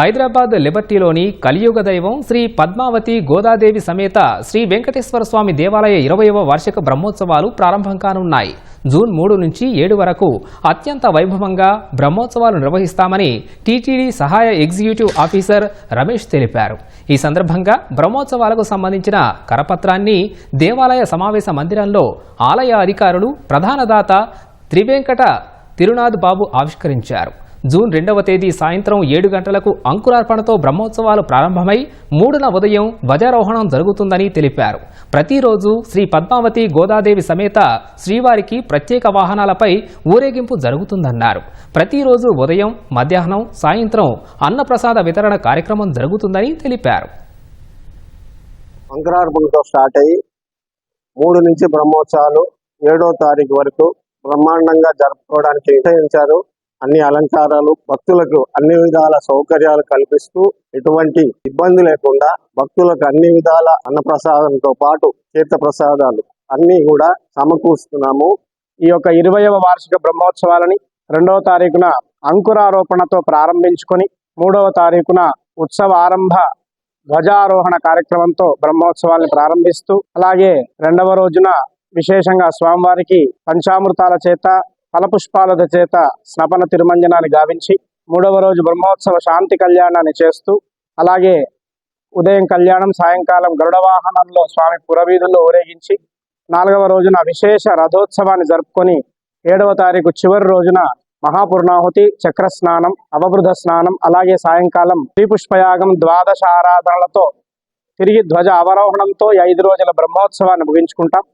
హైదరాబాద్ లిబర్టీలోని కలియుగ దైవం శ్రీ పద్మావతి గోదాదేవి సమేత శ్రీ వెంకటేశ్వర స్వామి దేవాలయ ఇరవయవ వార్షిక బ్రహ్మోత్సవాలు ప్రారంభం కానున్నాయి. జూన్ మూడు నుంచి ఏడు వరకు అత్యంత వైభవంగా బ్రహ్మోత్సవాలు నిర్వహిస్తామని టీటీడీ సహాయ ఎగ్జిక్యూటివ్ ఆఫీసర్ రమేష్ తెలిపారు. ఈ సందర్భంగా బ్రహ్మోత్సవాలకు సంబంధించిన కరపత్రాన్ని దేవాలయ సమావేశ మందిరంలో ఆలయ అధికారులు ప్రధాన దాత త్రివెంకట తిరునాథ్ బాబు ఆవిష్కరించారు. జూన్ రెండవ తేదీ సాయంత్రం ఏడు గంటలకు అంకురార్పణతో బ్రహ్మోత్సవాలు ప్రారంభమై మూడున ఉదయం ధ్వజారోహణం జరుగుతుందని తెలిపారు. ప్రతిరోజు శ్రీ పద్మావతి గోదాదేవి సమేత శ్రీవారికి ప్రత్యేక వాహనాలపై ఊరేగింపు జరుగుతుందన్నారు. ప్రతిరోజు ఉదయం మధ్యాహ్నం సాయంత్రం అన్నప్రసాద వితరణ కార్యక్రమం జరుగుతుందని తెలిపారు. అంకురార్పణతో స్టార్ట్ అయ్యి మూడు నుంచి బ్రహ్మోత్సవాలు ఏడో తారీఖు వరకు బ్రహ్మాండంగా జరుపుకోవడానికి నిశ్చయించారు అన్ని అలంకారాలు భక్తులకు అన్ని విధాల సౌకర్యాలు కల్పిస్తూ ఎటువంటి ఇబ్బంది లేకుండా భక్తులకు అన్ని విధాల అన్నప్రసాదంతో పాటు తీర్థ ప్రసాదాలు అన్ని కూడా సమకూరుస్తున్నాము. ఈ యొక్క ఇరవయవ వార్షిక బ్రహ్మోత్సవాలని రెండవ తారీఖున అంకురారోపణతో ప్రారంభించుకొని మూడవ తారీఖున ఉత్సవ ఆరంభ ధ్వజారోహణ కార్యక్రమంతో బ్రహ్మోత్సవాన్ని ప్రారంభిస్తూ అలాగే రెండవ రోజున విశేషంగా స్వామివారికి పంచామృతాల చేత ఫలపుష్పాలత చేత స్నపన తిరుమంజనాన్ని గావించి మూడవ రోజు బ్రహ్మోత్సవ శాంతి కళ్యాణాన్ని చేస్తూ అలాగే ఉదయం కళ్యాణం సాయంకాలం గరుడ వాహనంలో స్వామి పురవీధుల్లో ఊరేగించి నాలుగవ రోజున విశేష రథోత్సవాన్ని జరుపుకొని ఏడవ తారీఖు చివరి రోజున మహాపూర్ణాహుతి చక్ర స్నానం అవబృధ స్నానం అలాగే సాయంకాలం శ్రీపుష్పయాగం ద్వాదశ ఆరాధనలతో తిరిగి ధ్వజ అవరోహణంతో ఐదు రోజుల బ్రహ్మోత్సవాన్ని ముగించుకుంటాం.